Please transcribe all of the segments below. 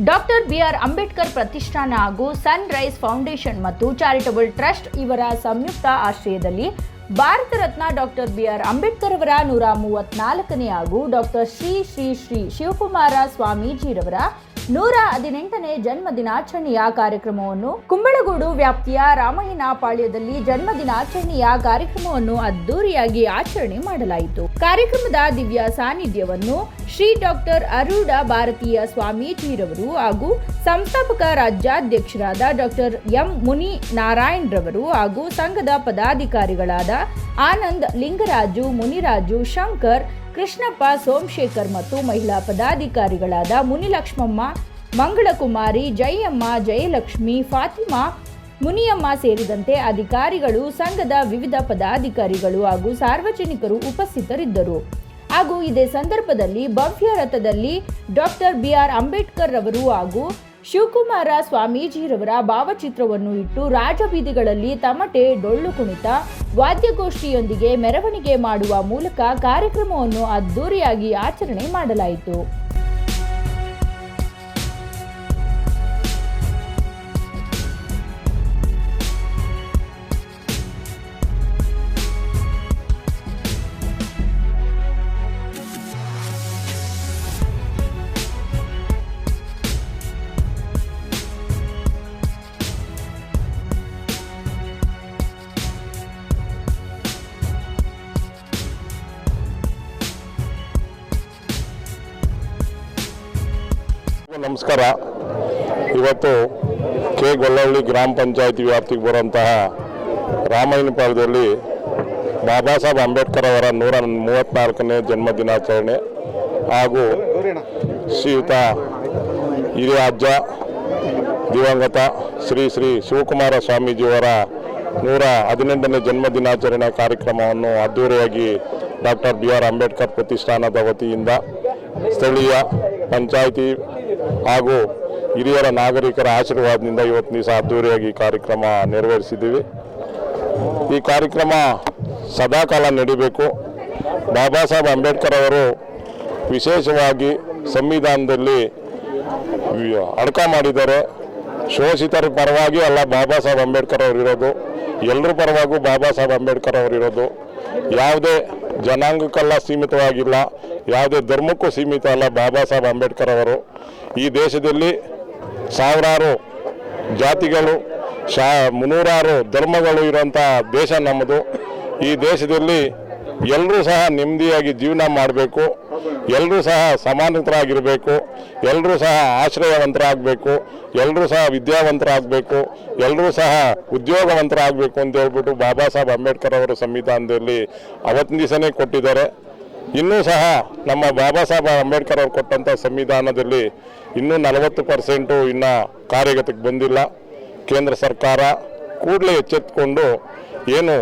Doctor B R Ambedkar ಪ್ರತಿಷ್ಠಾನ ಹಾಗೂ sunrise foundation ಮತ್ತು ಚಾರಿಟಬಲ್ ಟ್ರಸ್ಟ್ ಇವರ ಸಂಯುಕ್ತ ಆಶ್ರಯದಲ್ಲಿ Bharat Ratna doctor B R Ambedkar ಅವರ ನೂರ ಮೂವತ್ನಾಲ್ಕನೇ ಹಾಗೂ ಡಾಕ್ಟರ್ ಶ್ರೀ ಶ್ರೀ ಶ್ರೀ ಶಿವಕುಮಾರ ಸ್ವಾಮೀಜಿರವರ ನೂರ ಹದಿನೆಂಟನೇ ಜನ್ಮ ದಿನಾಚರಣೆಯ ಕಾರ್ಯಕ್ರಮವನ್ನು ಕುಂಬಳಗೂಡು ವ್ಯಾಪ್ತಿಯ ರಾಮಯ್ಯನಪಾಳ್ಯದಲ್ಲಿ ಜನ್ಮ ದಿನಾಚರಣೆಯ ಕಾರ್ಯಕ್ರಮವನ್ನು ಅದ್ದೂರಿಯಾಗಿ ಆಚರಣೆ ಮಾಡಲಾಯಿತು. ಕಾರ್ಯಕ್ರಮದ ದಿವ್ಯ ಸಾನ್ನಿಧ್ಯವನ್ನು ಶ್ರೀ ಡಾಕ್ಟರ್ ಅರೂಢ ಭಾರತೀಯ ಸ್ವಾಮೀಜಿರವರು ಹಾಗೂ ಸಂಸ್ಥಾಪಕ ರಾಜ್ಯಾಧ್ಯಕ್ಷರಾದ ಡಾಕ್ಟರ್ ಎಂ ಮುನಿ ನಾರಾಯಣ್ ರವರು ಹಾಗೂ ಸಂಘದ ಪದಾಧಿಕಾರಿಗಳಾದ ಆನಂದ್ ಲಿಂಗರಾಜು, ಮುನಿರಾಜು, ಶಂಕರ್ ಕೃಷ್ಣಪ್ಪ, ಸೋಮಶೇಖರ್ ಮತ್ತು ಮಹಿಳಾ ಪದಾಧಿಕಾರಿಗಳಾದ ಮುನಿಲಕ್ಷ್ಮಮ್ಮ, ಮಂಗಳಕುಮಾರಿ, ಜಯಮ್ಮ, ಜಯಲಕ್ಷ್ಮಿ, ಫಾತಿಮಾ, ಮುನಿಯಮ್ಮ ಸೇರಿದಂತೆ ಅಧಿಕಾರಿಗಳು, ಸಂಘದ ವಿವಿಧ ಪದಾಧಿಕಾರಿಗಳು ಹಾಗೂ ಸಾರ್ವಜನಿಕರು ಉಪಸ್ಥಿತರಿದ್ದರು. ಹಾಗೂ ಇದೇ ಸಂದರ್ಭದಲ್ಲಿ ಭವ್ಯ ರಥದಲ್ಲಿ ಡಾಕ್ಟರ್ ಬಿ ಆರ್ ಅಂಬೇಡ್ಕರ್ ರವರು ಹಾಗೂ ಶಿವಕುಮಾರ ಸ್ವಾಮೀಜಿರವರ ಭಾವಚಿತ್ರವನ್ನು ಇಟ್ಟು ರಾಜಬೀದಿಗಳಲ್ಲಿ ತಮಟೆ, ಡೊಳ್ಳು ಕುಣಿತ, ವಾದ್ಯಗೋಷ್ಠಿಯೊಂದಿಗೆ ಮೆರವಣಿಗೆ ಮಾಡುವ ಮೂಲಕ ಕಾರ್ಯಕ್ರಮವನ್ನು ಅದ್ದೂರಿಯಾಗಿ ಆಚರಣೆ ಮಾಡಲಾಯಿತು. ನಮಸ್ಕಾರ. ಇವತ್ತು ಕೆ. ಗೊಲ್ಲಹಳ್ಳಿ ಗ್ರಾಮ ಪಂಚಾಯತಿ ವ್ಯಾಪ್ತಿಗೆ ಬರುವಂತಹ ರಾಮಾಯಣಪಾಳ್ಯದಲ್ಲಿ ಬಾಬಾ ಸಾಹೇಬ್ ಅಂಬೇಡ್ಕರ್ ಅವರ ನೂರ ಮೂವತ್ತ್ನಾಲ್ಕನೇ ಜನ್ಮ ದಿನಾಚರಣೆ ಹಾಗೂ ಶ್ರೀಯುತ ಹಿರಿಯ ಅಜ್ಜ ದಿವಂಗತ ಶ್ರೀ ಶ್ರೀ ಶಿವಕುಮಾರ ಸ್ವಾಮೀಜಿಯವರ ನೂರ ಹದಿನೆಂಟನೇ ಜನ್ಮ ದಿನಾಚರಣೆ ಕಾರ್ಯಕ್ರಮವನ್ನು ಅದ್ದೂರಿಯಾಗಿ ಡಾಕ್ಟರ್ ಬಿ ಆರ್ ಅಂಬೇಡ್ಕರ್ ಪ್ರತಿಷ್ಠಾನದ ವತಿಯಿಂದ ಸ್ಥಳೀಯ ಪಂಚಾಯಿತಿ ಹಾಗೂ ಹಿರಿಯರ ನಾಗರಿಕರ ಆಶೀರ್ವಾದದಿಂದ ಇವತ್ತು ದಿವಸ ಅದ್ದೂರಿಯಾಗಿ ಈ ಕಾರ್ಯಕ್ರಮ ನೆರವೇರಿಸಿದ್ದೀವಿ. ಈ ಕಾರ್ಯಕ್ರಮ ಸದಾಕಾಲ ನಡಿಬೇಕು. ಬಾಬಾ ಸಾಹೇಬ್ ಅಂಬೇಡ್ಕರ್ ಅವರು ವಿಶೇಷವಾಗಿ ಸಂವಿಧಾನದಲ್ಲಿ ಅಡಕ ಮಾಡಿದ್ದಾರೆ. ಶೋಷಿತರ ಪರವಾಗಿ ಅಲ್ಲ, ಬಾಬಾ ಸಾಹೇಬ್ ಅಂಬೇಡ್ಕರ್ ಅವರು ಇರೋದು. ಎಲ್ಲರ ಪರವಾಗೂ ಬಾಬಾ ಸಾಹೇಬ್ ಅಂಬೇಡ್ಕರ್ ಅವರು ಇರೋದು. ಯಾವುದೇ ಜನಾಂಗಕ್ಕೆಲ್ಲ ಸೀಮಿತವಾಗಿಲ್ಲ, ಯಾವುದೇ ಧರ್ಮಕ್ಕೂ ಸೀಮಿತ ಅಲ್ಲ ಬಾಬಾ ಸಾಹೇಬ್ ಅಂಬೇಡ್ಕರ್ ಅವರು. ಈ ದೇಶದಲ್ಲಿ ಸಾವಿರಾರು ಜಾತಿಗಳು, ಶಾ, ಮುನ್ನೂರಾರು ಧರ್ಮಗಳು ಇರುವಂಥ ದೇಶ ನಮ್ಮದು. ಈ ದೇಶದಲ್ಲಿ ಎಲ್ಲರೂ ಸಹ ನೆಮ್ಮದಿಯಾಗಿ ಜೀವನ ಮಾಡಬೇಕು ಎಲ್ಲರೂ ಸಹ ಸಮಾನತರಾಗಿರಬೇಕು ಎಲ್ಲರೂ ಸಹ ಆಶ್ರಯವಂತರಾಗಬೇಕು ಎಲ್ಲರೂ ಸಹ ವಿದ್ಯಾವಂತರಾಗಬೇಕು ಎಲ್ಲರೂ ಸಹ ಉದ್ಯೋಗವಂತರಾಗಬೇಕು ಅಂತ ಹೇಳ್ಬಿಟ್ಟು ಬಾಬಾ ಸಾಹೇಬ್ ಅಂಬೇಡ್ಕರ್ ಅವರು ಸಂವಿಧಾನದಲ್ಲಿ ಅವತ್ತಿನ ದಿವಸನೇ ಕೊಟ್ಟಿದ್ದಾರೆ. ಇನ್ನೂ ಸಹ ನಮ್ಮ ಬಾಬಾ ಸಾಹೇಬ್ ಅಂಬೇಡ್ಕರ್ ಅವರು ಕೊಟ್ಟಂಥ ಸಂವಿಧಾನದಲ್ಲಿ ಇನ್ನೂ ನಲವತ್ತು ಪರ್ಸೆಂಟು ಇನ್ನು ಕಾರ್ಯಗತಕ್ಕೆ ಬಂದಿಲ್ಲ. ಕೇಂದ್ರ ಸರ್ಕಾರ ಕೂಡಲೇ ಎಚ್ಚೆತ್ತುಕೊಂಡು ಏನು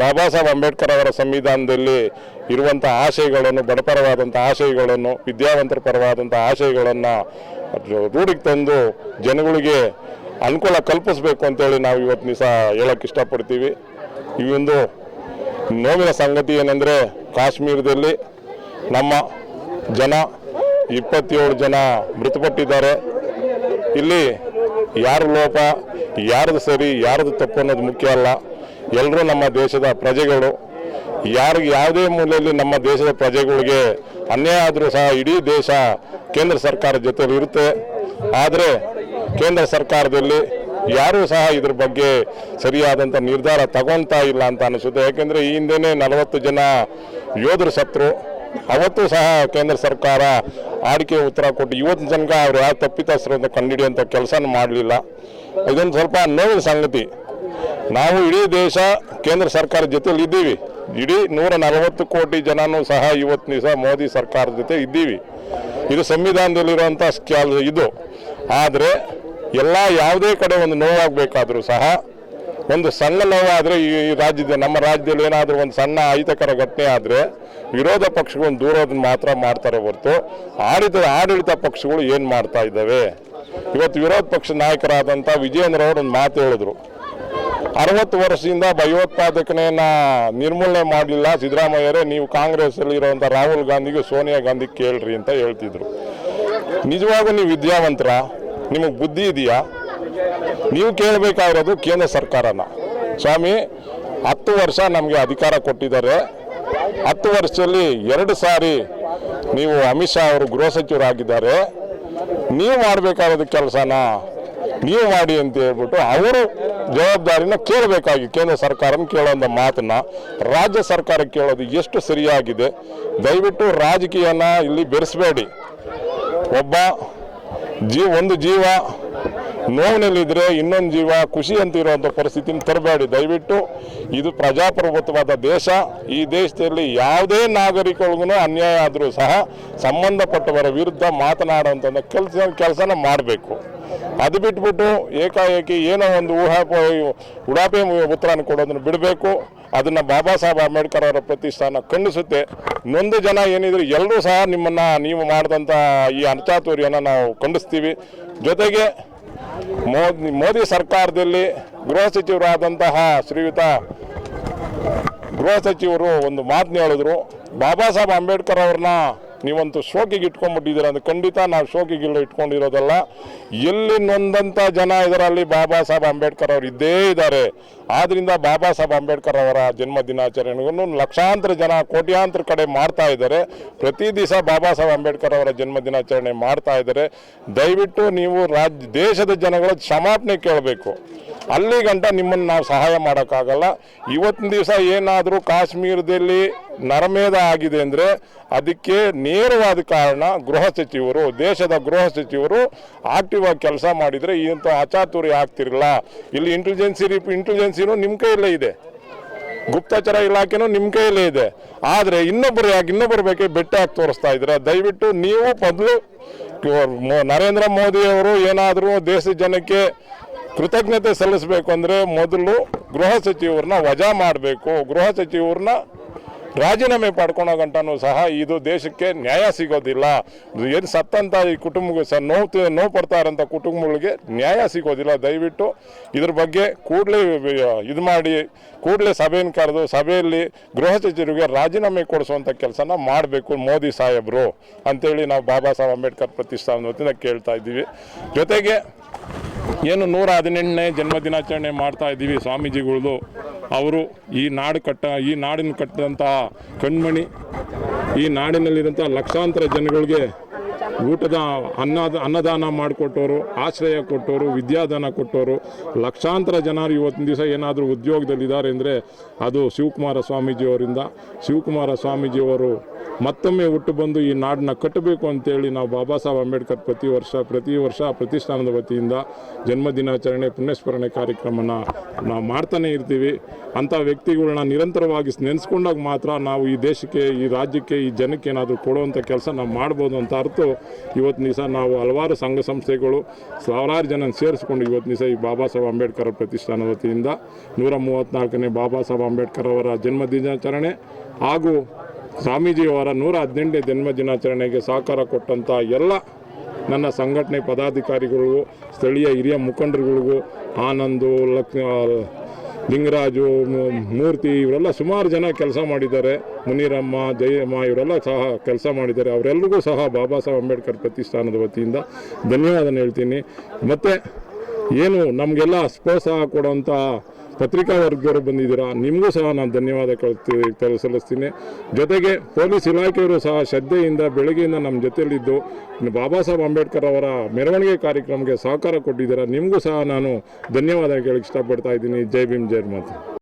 ಬಾಬಾ ಸಾಹೇಬ್ ಅಂಬೇಡ್ಕರ್ ಅವರ ಸಂವಿಧಾನದಲ್ಲಿ ಇರುವಂಥ ಆಶಯಗಳನ್ನು, ಬಡಪರವಾದಂಥ ಆಶಯಗಳನ್ನು, ವಿದ್ಯಾವಂತರ ಪರವಾದಂಥ ಆಶಯಗಳನ್ನು ರೂಢಿಗೆ ತಂದು ಜನಗಳಿಗೆ ಅನುಕೂಲ ಕಲ್ಪಿಸ್ಬೇಕು ಅಂತೇಳಿ ನಾವು ಇವತ್ತು ದಿವಸ ಹೇಳಕ್ಕೆ ಇಷ್ಟಪಡ್ತೀವಿ. ಈ ಒಂದು ನೋವಿನ ಸಂಗತಿ ಏನಂದರೆ ಕಾಶ್ಮೀರದಲ್ಲಿ ನಮ್ಮ ಜನ ಇಪ್ಪತ್ತೇಳು ಜನ ಮೃತಪಟ್ಟಿದ್ದಾರೆ. ಇಲ್ಲಿ ಯಾರ ಲೋಪ, ಯಾರದು ಸರಿ, ಯಾರದು ತಪ್ಪು ಅನ್ನೋದು ಮುಖ್ಯ ಅಲ್ಲ. ಎಲ್ಲರೂ ನಮ್ಮ ದೇಶದ ಪ್ರಜೆಗಳು. ಯಾರಿಗೆ ಯಾವುದೇ ಮೂಲೆಯಲ್ಲಿ ನಮ್ಮ ದೇಶದ ಪ್ರಜೆಗಳಿಗೆ ಅನ್ಯಾಯ ಆದರೂ ಸಹ ಇಡೀ ದೇಶ ಕೇಂದ್ರ ಸರ್ಕಾರದ ಜೊತೆಲಿ ಇರುತ್ತೆ. ಆದರೆ ಕೇಂದ್ರ ಸರ್ಕಾರದಲ್ಲಿ ಯಾರೂ ಸಹ ಇದ್ರ ಬಗ್ಗೆ ಸರಿಯಾದಂಥ ನಿರ್ಧಾರ ತಗೊಳ್ತಾ ಇಲ್ಲ ಅಂತ ಅನಿಸುತ್ತೆ. ಯಾಕೆಂದರೆ ಈ ಹಿಂದೆನೇ ನಲವತ್ತು ಜನ ಯೋಧರು ಸತ್ರು ಅವತ್ತು ಸಹ ಕೇಂದ್ರ ಸರ್ಕಾರ ಆಡಿಕೆ ಉತ್ತರ ಕೊಟ್ಟು ಇವತ್ತು ತನಕ ಅವರು ಯಾವ ತಪ್ಪಿತಸ್ಥರು ಅಂತ ಕಂಡುಹಿಡಿಯುವಂಥ ಕೆಲಸನೂ ಮಾಡಲಿಲ್ಲ. ಇದೊಂದು ಸ್ವಲ್ಪ ನೋವಿನ ಸಂಗತಿ. ನಾವು ಇಡೀ ದೇಶ ಕೇಂದ್ರ ಸರ್ಕಾರ ಜೊತೆಲಿ ಇದ್ದೀವಿ. ಇಡೀ ನೂರ ನಲವತ್ತು ಕೋಟಿ ಜನನೂ ಸಹ ಇವತ್ತು ದಿವಸ ಮೋದಿ ಸರ್ಕಾರದ ಜೊತೆ ಇದ್ದೀವಿ. ಇದು ಸಂವಿಧಾನದಲ್ಲಿರುವಂಥ ಸ್ಕ್ಯಾಲ್ ಇದು. ಆದರೆ ಎಲ್ಲ ಯಾವುದೇ ಕಡೆ ಒಂದು ನೋವಾಗಬೇಕಾದ್ರೂ ಸಹ ಒಂದು ಸಣ್ಣ ನೋವಾದರೆ ಈ ಈ ರಾಜ್ಯದ ನಮ್ಮ ರಾಜ್ಯದಲ್ಲಿ ಏನಾದರೂ ಒಂದು ಸಣ್ಣ ಅಹಿತಕರ ಘಟನೆ ಆದರೆ ವಿರೋಧ ಪಕ್ಷಗಳು ದೂರೋದನ್ನ ಮಾತ್ರ ಮಾಡ್ತಾರೆ ಹೊರತು ಆಡಳಿತ ಆಡಳಿತ ಪಕ್ಷಗಳು ಏನು ಮಾಡ್ತಾ ಇದ್ದಾವೆ? ಇವತ್ತು ವಿರೋಧ ಪಕ್ಷ ನಾಯಕರಾದಂಥ ವಿಜಯೇಂದ್ರ ಅವರು ಒಂದು ಮಾತು ಹೇಳಿದ್ರು. ಅರವತ್ತು ವರ್ಷದಿಂದ ಭಯೋತ್ಪಾದಕನೆಯನ್ನು ನಿರ್ಮೂಲನೆ ಮಾಡಲಿಲ್ಲ. ಸಿದ್ದರಾಮಯ್ಯರೇ, ನೀವು ಕಾಂಗ್ರೆಸ್ಸಲ್ಲಿ ಇರೋವಂಥ ರಾಹುಲ್ ಗಾಂಧಿಗೂ ಸೋನಿಯಾ ಗಾಂಧಿ ಕೇಳ್ರಿ ಅಂತ ಹೇಳ್ತಿದ್ರು. ನಿಜವಾಗೂ ನೀವು ವಿದ್ಯಾವಂತರ? ನಿಮಗೆ ಬುದ್ಧಿ ಇದೆಯಾ? ನೀವು ಕೇಳಬೇಕಾಗಿರೋದು ಕೇಂದ್ರ ಸರ್ಕಾರನ. ಸ್ವಾಮಿ, ಹತ್ತು ವರ್ಷ ನಮಗೆ ಅಧಿಕಾರ ಕೊಟ್ಟಿದ್ದಾರೆ. ಹತ್ತು ವರ್ಷದಲ್ಲಿ ಎರಡು ಸಾರಿ ನೀವು ಅಮಿತ್ ಶಾ ಅವರು ಗೃಹ ಸಚಿವರಾಗಿದ್ದಾರೆ. ನೀವು ಮಾಡಬೇಕಾದ ಕೆಲಸನ ನೀವು ಮಾಡಿ ಅಂತ ಹೇಳ್ಬಿಟ್ಟು ಅವರು ಜವಾಬ್ದಾರಿನ ಕೇಳಬೇಕಾಗಿ ಕೇಂದ್ರ ಸರ್ಕಾರನ ಕೇಳೋಂಥ ಮಾತನ್ನ ರಾಜ್ಯ ಸರ್ಕಾರ ಕೇಳೋದು ಎಷ್ಟು ಸರಿಯಾಗಿದೆ. ದಯವಿಟ್ಟು ರಾಜಕೀಯನ ಇಲ್ಲಿ ಬೆರೆಸಬೇಡಿ. ಒಬ್ಬ ಜೀವ, ಒಂದು ಜೀವ ನೋವಿನಲ್ಲಿದ್ದರೆ ಇನ್ನೊಂದು ಜೀವ ಖುಷಿ ಅಂತ ಇರುವಂಥ ಪರಿಸ್ಥಿತಿನ ತರಬೇಡಿ. ದಯವಿಟ್ಟು ಇದು ಪ್ರಜಾಪ್ರಭುತ್ವವಾದ ದೇಶ. ಈ ದೇಶದಲ್ಲಿ ಯಾವುದೇ ನಾಗರಿಕರಿಗೂ ಅನ್ಯಾಯ ಆದರೂ ಸಹ ಸಂಬಂಧಪಟ್ಟವರ ವಿರುದ್ಧ ಮಾತನಾಡುವಂಥ ಕೆಲಸ, ಕೆಲಸನ ಮಾಡಬೇಕು. ಅದು ಬಿಟ್ಬಿಟ್ಟು ಏಕಾಏಕಿ ಏನೋ ಒಂದು ಊಹಾಪ ಉಡಾಪೆ ಉತ್ತರನ ಕೊಡೋದನ್ನು ಬಿಡಬೇಕು. ಅದನ್ನು ಬಾಬಾ ಸಾಹೇಬ್ ಅಂಬೇಡ್ಕರ್ ಅವರ ಪ್ರತಿಷ್ಠಾನ ಖಂಡಿಸುತ್ತೆ. ನೊಂದು ಜನ ಏನಿದ್ರು ಎಲ್ಲರೂ ಸಹ ನಿಮ್ಮನ್ನು ನೀವು ಮಾಡಿದಂಥ ಈ ಅನಚಾತುರ್ಯನ ನಾವು ಖಂಡಿಸ್ತೀವಿ. ಜೊತೆಗೆ ಮೋದಿ ಮೋದಿ ಸರ್ಕಾರದಲ್ಲಿ ಗೃಹ ಸಚಿವರಾದಂತಹ ಶ್ರೀಯುತ ಗೃಹ ಸಚಿವರು ಒಂದು ಮಾತನ್ನ ಹೇಳಿದ್ರು. ಬಾಬಾ ಸಾಹೇಬ್ ಅಂಬೇಡ್ಕರ್ ಅವ್ರನ್ನ ನೀವಂತೂ ಶೋಕಿಗೆ ಇಟ್ಕೊಂಡ್ಬಿಟ್ಟಿದ್ದೀರ ಅದು ಖಂಡಿತ ನಾವು ಶೋಕಿಗಿಲ್ಲ ಇಟ್ಕೊಂಡಿರೋದಲ್ಲ. ಎಲ್ಲಿ ನೊಂದಂಥ ಜನ ಇದರಲ್ಲಿ ಬಾಬಾ ಸಾಹೇಬ್ ಅಂಬೇಡ್ಕರ್ ಅವರು ಇದ್ದೇ ಇದ್ದಾರೆ. ಆದ್ರಿಂದ ಬಾಬಾ ಸಾಹೇಬ್ ಅಂಬೇಡ್ಕರ್ ಅವರ ಜನ್ಮ ದಿನಾಚರಣೆಗೂ ಲಕ್ಷಾಂತರ ಜನ ಕೋಟ್ಯಾಂತರ ಕಡೆ ಮಾಡ್ತಾ ಇದ್ದಾರೆ. ಪ್ರತಿ ದಿವಸ ಬಾಬಾ ಸಾಹೇಬ್ ಅಂಬೇಡ್ಕರ್ ಅವರ ಜನ್ಮ ದಿನಾಚರಣೆ ಮಾಡ್ತಾ ಇದ್ದಾರೆ. ದಯವಿಟ್ಟು ನೀವು ರಾಜ್ಯ ದೇಶದ ಜನಗಳ ಕ್ಷಮಾಪಣೆ ಕೇಳಬೇಕು. ಅಲ್ಲಿ ಗಂಟ ನಿಮ್ಮನ್ನು ನಾವು ಸಹಾಯ ಮಾಡೋಕ್ಕಾಗಲ್ಲ. ಇವತ್ತಿನ ದಿವಸ ಏನಾದರೂ ಕಾಶ್ಮೀರದಲ್ಲಿ ನರಮೇಧ ಆಗಿದೆ ಅಂದರೆ ಅದಕ್ಕೆ ನೇರವಾದ ಕಾರಣ ಗೃಹ ಸಚಿವರು, ದೇಶದ ಗೃಹ ಸಚಿವರು ಆಕ್ಟಿವ್ ಆಗಿ ಕೆಲಸ ಮಾಡಿದರೆ ಇಂಥ ಅಚಾತುರಿ ಆಗ್ತಿರಲಿಲ್ಲ. ಇಲ್ಲಿ ಇಂಟೆಲಿಜೆನ್ಸಿ ಇಂಟೆಲಿಜೆನ್ಸಿನೂ ನಿಮ್ಮ ಕೈಯಲ್ಲೇ ಇದೆ. ಗುಪ್ತಚರ ಇಲಾಖೆನೂ ನಿಮ್ಮ ಕೈಯಲ್ಲೇ ಇದೆ. ಆದರೆ ಇನ್ನೊಬ್ಬರು ಯಾಕೆ ಇನ್ನೊಬ್ಬರ ಬೆಟ್ಟ ಹಾಕಿ ತೋರಿಸ್ತಾ ಇದ್ರೆ, ದಯವಿಟ್ಟು ನೀವು ಮೊದಲು ನರೇಂದ್ರ ಮೋದಿಯವರು ಏನಾದರೂ ದೇಶದ ಜನಕ್ಕೆ ಕೃತಜ್ಞತೆ ಸಲ್ಲಿಸಬೇಕು ಅಂದರೆ ಮೊದಲು ಗೃಹ ಸಚಿವರನ್ನ ವಜಾ ಮಾಡಬೇಕು. ಗೃಹ ಸಚಿವರನ್ನ ರಾಜೀನಾಮೆ ಪಡ್ಕೊಳೋ ಗಂಟನೂ ಸಹ ಇದು ದೇಶಕ್ಕೆ ನ್ಯಾಯ ಸಿಗೋದಿಲ್ಲ. ಏನು ಸತ್ತಂತ ಈ ಕುಟುಂಬ ಸಹ ನೋವು ನೋವು ಪಡ್ತಾ ಕುಟುಂಬಗಳಿಗೆ ನ್ಯಾಯ ಸಿಗೋದಿಲ್ಲ. ದಯವಿಟ್ಟು ಇದ್ರ ಬಗ್ಗೆ ಕೂಡಲೇ ಇದು ಮಾಡಿ, ಕೂಡಲೇ ಸಭೆಯನ್ನು ಕರೆದು ಸಭೆಯಲ್ಲಿ ಗೃಹ ಸಚಿವರಿಗೆ ರಾಜೀನಾಮೆ ಕೊಡಿಸುವಂಥ ಕೆಲಸನ ಮಾಡಬೇಕು ಮೋದಿ ಸಾಹೇಬರು ಅಂತೇಳಿ ನಾವು ಬಾಬಾ ಸಾಹೇಬ್ ಅಂಬೇಡ್ಕರ್ ಪ್ರತಿಷ್ಠಾನ ವತಿಯಿಂದ ಕೇಳ್ತಾ ಇದ್ದೀವಿ. ಜೊತೆಗೆ ಏನು ನೂರ ಹದಿನೆಂಟನೇ ಜನ್ಮ ದಿನಾಚರಣೆ ಮಾಡ್ತಾ ಇದ್ದೀವಿ ಸ್ವಾಮೀಜಿಗಳದು. ಅವರು ಈ ನಾಡು ಕಟ್ಟ, ಈ ನಾಡಿನ ಕಟ್ಟಿದಂತಹ ಕಣ್ಮಣಿ, ಈ ನಾಡಿನಲ್ಲಿರುವಂಥ ಲಕ್ಷಾಂತರ ಜನಗಳಿಗೆ ಊಟದ ಅನ್ನದ ಅನ್ನದಾನ ಮಾಡಿಕೊಟ್ಟವರು, ಆಶ್ರಯ ಕೊಟ್ಟವರು, ವಿದ್ಯಾದಾನ ಕೊಟ್ಟವರು. ಲಕ್ಷಾಂತರ ಜನರು ಇವತ್ತಿನ ದಿವಸ ಏನಾದರೂ ಉದ್ಯೋಗದಲ್ಲಿದ್ದಾರೆ ಅಂದರೆ ಅದು ಶಿವಕುಮಾರ ಸ್ವಾಮೀಜಿಯವರಿಂದ. ಶಿವಕುಮಾರ ಸ್ವಾಮೀಜಿಯವರು ಮತ್ತೊಮ್ಮೆ ಹುಟ್ಟು ಬಂದು ಈ ನಾಡನ್ನ ಕಟ್ಟಬೇಕು ಅಂತೇಳಿ ನಾವು ಬಾಬಾ ಸಾಹೇಬ್ ಅಂಬೇಡ್ಕರ್ ಪ್ರತಿ ವರ್ಷ ಪ್ರತಿ ವರ್ಷ ಪ್ರತಿಷ್ಠಾನದ ವತಿಯಿಂದ ಜನ್ಮ ದಿನಾಚರಣೆ, ಪುಣ್ಯಸ್ಮರಣೆ ಕಾರ್ಯಕ್ರಮನ ನಾವು ಮಾಡ್ತಾನೆ ಇರ್ತೀವಿ. ಅಂಥ ವ್ಯಕ್ತಿಗಳನ್ನ ನಿರಂತರವಾಗಿ ನೆನೆಸ್ಕೊಂಡಾಗ ಮಾತ್ರ ನಾವು ಈ ದೇಶಕ್ಕೆ, ಈ ರಾಜ್ಯಕ್ಕೆ, ಈ ಜನಕ್ಕೆ ಏನಾದರೂ ಕೊಡುವಂಥ ಕೆಲಸ ನಾವು ಮಾಡ್ಬೋದು ಅಂತ ಅರ್ಥ. ಇವತ್ತು ದಿವಸ ನಾವು ಹಲವಾರು ಸಂಘ ಸಂಸ್ಥೆಗಳು ಸಾವಿರಾರು ಜನ ಸೇರಿಸ್ಕೊಂಡು ಇವತ್ತು ದಿವಸ ಈ ಬಾಬಾ ಸಾಹೇಬ್ ಅಂಬೇಡ್ಕರ್ ಪ್ರತಿಷ್ಠಾನ ವತಿಯಿಂದ ನೂರ ಮೂವತ್ತ್ನಾಲ್ಕನೇ ಬಾಬಾ ಸಾಹೇಬ್ ಅಂಬೇಡ್ಕರ್ ಅವರ ಜನ್ಮ ದಿನಾಚರಣೆ ಹಾಗೂ ಸ್ವಾಮೀಜಿಯವರ ನೂರ ಹದಿನೆಂಟನೇ ಜನ್ಮ ದಿನಾಚರಣೆಗೆ ಸಹಕಾರ ಕೊಟ್ಟಂಥ ಎಲ್ಲ ನನ್ನ ಸಂಘಟನೆ ಪದಾಧಿಕಾರಿಗಳಿಗೂ, ಸ್ಥಳೀಯ ಹಿರಿಯ ಮುಖಂಡರುಗಳಿಗೂ, ಆನಂದು, ಲಕ್ ಲಿಂಗರಾಜು ಮೂರ್ತಿ, ಇವರೆಲ್ಲ ಸುಮಾರು ಜನ ಕೆಲಸ ಮಾಡಿದ್ದಾರೆ. ಮುನಿರಮ್ಮ, ಜಯಮ್ಮ, ಇವರೆಲ್ಲ ಸಹ ಕೆಲಸ ಮಾಡಿದ್ದಾರೆ. ಅವರೆಲ್ಲರಿಗೂ ಸಹ ಬಾಬಾ ಸಾಹೇಬ್ ಅಂಬೇಡ್ಕರ್ ಪ್ರತಿಷ್ಠಾನದ ವತಿಯಿಂದ ಧನ್ಯವಾದನ ಹೇಳ್ತೀನಿ. ಮತ್ತು ಏನು, ನಮಗೆಲ್ಲ ಪ್ರೋತ್ಸಾಹ ಕೊಡುವಂಥ ಪತ್ರಿಕಾ ವರ್ಗರು ಬಂದಿದ್ದೀರಾ? ನಿಮಗೂ ಸಹ ನಾನು ಧನ್ಯವಾದ ಕಳ್ ಸಲ್ಲಿಸ್ತೀನಿ. ಜೊತೆಗೆ ಪೊಲೀಸ್ ಇಲಾಖೆಯವರು ಸಹ ಶ್ರದ್ಧೆಯಿಂದ ಬೆಳಗ್ಗೆಯಿಂದ ನಮ್ಮ ಜೊತೆಯಲ್ಲಿದ್ದು, ಬಾಬಾ ಸಾಹೇಬ್ ಅಂಬೇಡ್ಕರ್ ಅವರ ಮೆರವಣಿಗೆ ಕಾರ್ಯಕ್ರಮಕ್ಕೆ ಸಹಕಾರ ಕೊಟ್ಟಿದ್ದೀರಾ? ನಿಮಗೂ ಸಹ ನಾನು ಧನ್ಯವಾದ ಕೇಳಕ್ಕೆ ಇಷ್ಟಪಡ್ತಾ ಇದ್ದೀನಿ. ಜೈ ಭೀಮ್, ಜೈ ಮಾತು.